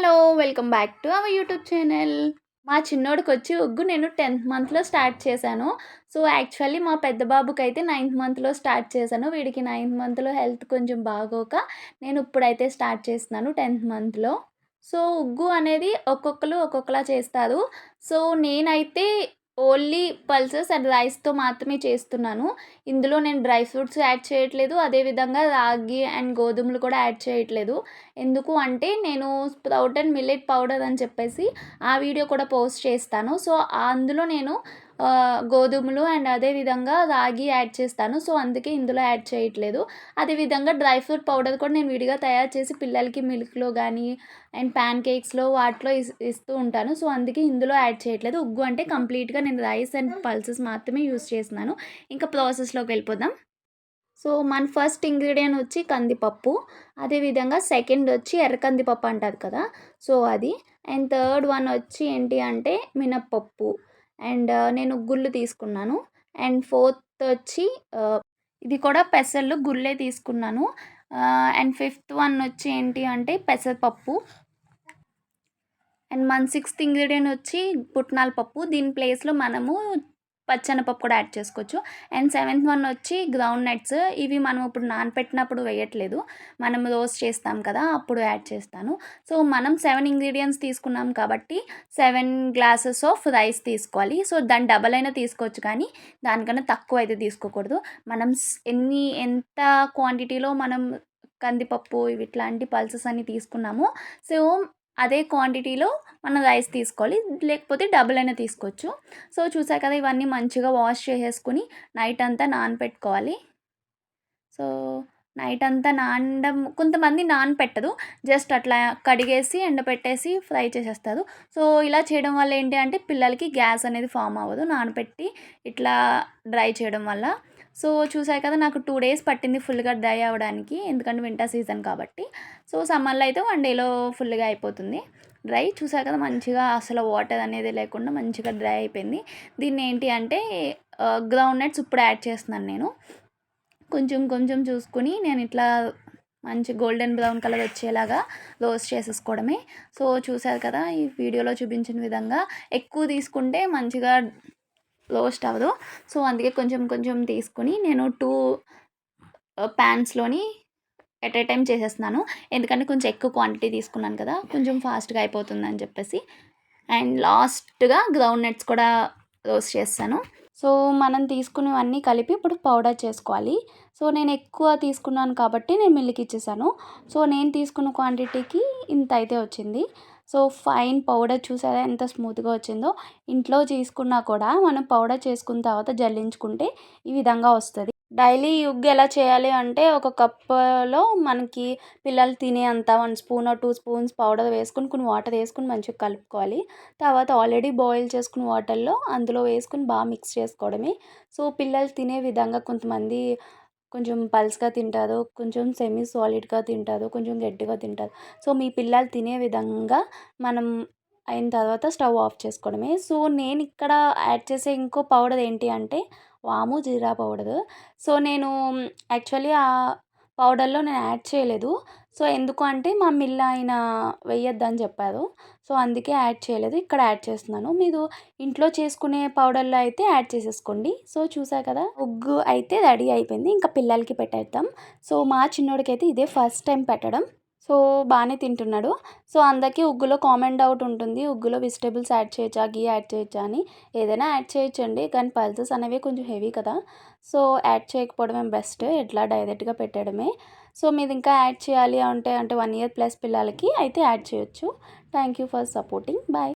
Hello welcome back to our YouTube channel. మా చిన్నోడికి వచ్చి ఉగ్గు నేను టెన్త్ మంత్లో స్టార్ట్ చేశాను. సో యాక్చువల్లీ మా పెద్ద బాబుకి అయితే నైన్త్ మంత్లో స్టార్ట్ చేశాను. వీడికి నైన్త్ మంత్లో హెల్త్ కొంచెం బాగోక నేను ఇప్పుడైతే స్టార్ట్ చేస్తున్నాను టెన్త్ మంత్లో. సో ఉగ్గు అనేది ఒక్కొక్కరు ఒక్కొక్కలా చేస్తారు. సో నేనైతే ఓన్లీ పల్సెస్ అండ్ రైస్తో మాత్రమే చేస్తున్నాను. ఇందులో నేను డ్రై ఫ్రూట్స్ యాడ్ చేయట్లేదు. అదేవిధంగా రాగి అండ్ గోధుమలు కూడా యాడ్ చేయట్లేదు. ఎందుకు అంటే నేను స్ప్రౌట్ అండ్ మిల్లెట్ పౌడర్ అని చెప్పేసి ఆ వీడియో కూడా పోస్ట్ చేస్తాను. సో అందులో నేను గోధుమలు అండ్ అదేవిధంగా రాగి యాడ్ చేస్తాను. సో అందుకే ఇందులో యాడ్ చేయట్లేదు. అదేవిధంగా డ్రై ఫ్రూట్ పౌడర్ కూడా నేను విడిగా తయారు చేసి పిల్లలకి మిల్క్లో కానీ అండ్ ప్యాన్ కేక్స్లో వాటిలో ఇస్తూ ఉంటాను. సో అందుకే ఇందులో యాడ్ చేయట్లేదు. ఉగ్గు అంటే కంప్లీట్గా నేను రైస్ అండ్ పల్సెస్ మాత్రమే యూస్ చేస్తున్నాను. ఇంకా ప్రాసెస్లోకి వెళ్ళిపోదాం. సో మన ఫస్ట్ ఇంగ్రీడియంట్ వచ్చి కందిపప్పు. అదేవిధంగా సెకండ్ వచ్చి ఎర్ర కందిపప్పు అంటారు కదా. సో అది. అండ్ థర్డ్ వన్ వచ్చి ఏంటి అంటే మినప్పప్పు. అండ్ నేను గుళ్ళు తీసుకున్నాను. అండ్ ఫోర్త్ వచ్చి ఇది కూడా పెసర్లు గుళ్ళే తీసుకున్నాను. అండ్ ఫిఫ్త్ వన్ వచ్చి ఏంటి అంటే పెసరపప్పు అండ్ మన సిక్స్త్ ఇంగ్రీడియంట్ వచ్చి పుట్నాల పప్పు. దీని ప్లేస్లో మనము పచ్చనపప్పు కూడా యాడ్ చేసుకోవచ్చు. అండ్ సెవెంత్ వన్ వచ్చి గ్రౌండ్ నట్స్. ఇవి మనం ఇప్పుడు నానపెట్టినప్పుడు వేయట్లేదు. మనం రోస్ట్ చేస్తాం కదా అప్పుడు యాడ్ చేస్తాను. సో మనం సెవెన్ ఇంగ్రీడియంట్స్ తీసుకున్నాం కాబట్టి సెవెన్ గ్లాసెస్ ఆఫ్ రైస్ తీసుకోవాలి. సో దాని డబల్ అయినా తీసుకోవచ్చు కానీ దానికన్నా తక్కువ అయితే తీసుకోకూడదు. మనం ఎన్ని ఎంత క్వాంటిటీలో మనం కందిపప్పు ఇవి ఇట్లాంటి పల్సెస్ అన్ని తీసుకున్నామో సో అదే క్వాంటిటీలో మనం రైస్ తీసుకోవాలి. లేకపోతే డబుల్ అయినా తీసుకోవచ్చు. సో చూసా కదా ఇవన్నీ మంచిగా వాష్ చేసేసుకుని నైట్ అంతా నానపెట్టుకోవాలి. సో నైట్ అంతా నానడం కొంతమంది నానపెట్టదు జస్ట్ అట్లా కడిగేసి ఎండపెట్టేసి ఫ్రై చేసేస్తారు. సో ఇలా చేయడం వల్ల ఏంటి అంటే పిల్లలకి గ్యాస్ అనేది ఫామ్ అవ్వదు. నానపెట్టి ఇట్లా డ్రై చేయడం వల్ల. సో చూసారు కదా నాకు టూ డేస్ పట్టింది ఫుల్గా డ్రై అవ్వడానికి. ఎందుకంటే వింటర్ సీజన్ కాబట్టి. సో సమ్మర్లో అయితే వన్ డేలో ఫుల్గా అయిపోతుంది. డ్రై చూసారు కదా మంచిగా అసలు వాటర్ అనేది లేకుండా మంచిగా డ్రై అయిపోయింది. దీన్ని ఏంటి అంటే గ్రౌండ్ నట్స్ ఇప్పుడు యాడ్ చేస్తున్నాను నేను. కొంచెం కొంచెం చూసుకుని నేను ఇట్లా మంచి గోల్డెన్ బ్రౌన్ కలర్ వచ్చేలాగా రోస్ట్ చేసేసుకోవడమే. సో చూసారు కదా ఈ వీడియోలో చూపించిన విధంగా ఎక్కువ తీసుకుంటే మంచిగా రోస్ట్ అవ్వదు సో అందుకే కొంచెం కొంచెం తీసుకుని నేను టూ ప్యాన్స్లోని ఎట్ ఏ టైం చేసేస్తున్నాను. ఎందుకంటే కొంచెం ఎక్కువ క్వాంటిటీ తీసుకున్నాను కదా కొంచెం ఫాస్ట్గా అయిపోతుందని చెప్పేసి. అండ్ లాస్ట్గా గ్రౌండ్ నట్స్ కూడా రోస్ట్ చేస్తాను. సో మనం తీసుకునేవన్నీ కలిపి ఇప్పుడు పౌడర్ చేసుకోవాలి. సో నేను ఎక్కువ తీసుకున్నాను కాబట్టి నేను మిల్లికి ఇచ్చేసాను. సో నేను తీసుకున్న క్వాంటిటీకి ఇంత అయితే వచ్చింది. సో ఫైన్ పౌడర్ చూసారా ఎంత స్మూత్గా వచ్చిందో? ఇంట్లో చేసుకున్నా కూడా మనం పౌడర్ చేసుకున్న తర్వాత జల్లించుకుంటే ఈ విధంగా వస్తుంది. డైలీ యుగ్ ఎలా చేయాలి అంటే ఒక కప్పులో మనకి పిల్లలు తినే అంత one spoon two spoons powder వేసుకుని కొన్ని వాటర్ వేసుకుని మంచిగా కలుపుకోవాలి. తర్వాత ఆల్రెడీ బాయిల్ చేసుకున్న వాటర్లో అందులో వేసుకుని బాగా మిక్స్ చేసుకోవడమే. సో పిల్లలు తినే విధంగా కొంతమంది కొంచెం పల్స్గా తింటారు కొంచెం సెమీ సాలిడ్గా తింటారు కొంచెం గట్టిగా తింటారు సో మీ పిల్లలు తినే విధంగా మనం అయిన తర్వాత స్టవ్ ఆఫ్ చేసుకోవడమే. సో నేను ఇక్కడ యాడ్ చేసే ఇంకో పౌడర్ ఏంటి అంటే వాము జీరా పౌడర్. సో నేను యాక్చువల్లీ ఆ పౌడర్లో నేను యాడ్ చేయలేదు. సో ఎందుకు అంటే మా మిల్ ఆయన వేయొద్దని చెప్పారు. సో అందుకే యాడ్ చేయలేదు. ఇక్కడ యాడ్ చేస్తున్నాను. మీరు ఇంట్లో చేసుకునే పౌడర్లో అయితే యాడ్ చేసేసుకోండి. సో చూసా కదా ఉగ్గు అయితే రెడీ అయిపోయింది. ఇంకా పిల్లలకి పెట్టేద్దాం. సో మా చిన్నోడికి అయితే ఇదే ఫస్ట్ టైం పెట్టడం. సో బాగానే తింటున్నాడు. సో అందరికీ ఉగ్గులో కామన్ డౌట్ ఉంటుంది. ఉగ్గులో వెజిటేబుల్స్ యాడ్ చేయొచ్చా? గీ యాడ్ చేయొచ్చా అని ఏదైనా యాడ్ చేయొచ్చండి. కానీ పల్సెస్ అనేవి కొంచెం హెవీ కదా. సో యాడ్ చేయకపోవడమే బెస్ట్. ఎట్లా? డైరెక్ట్గా పెట్టడమే సో మీరు ఇంకా యాడ్ చేయాలి అంటే అంటే వన్ ఇయర్ ప్లస్ పిల్లలకి అయితే యాడ్ చేయొచ్చు. Thank you for supporting. Bye.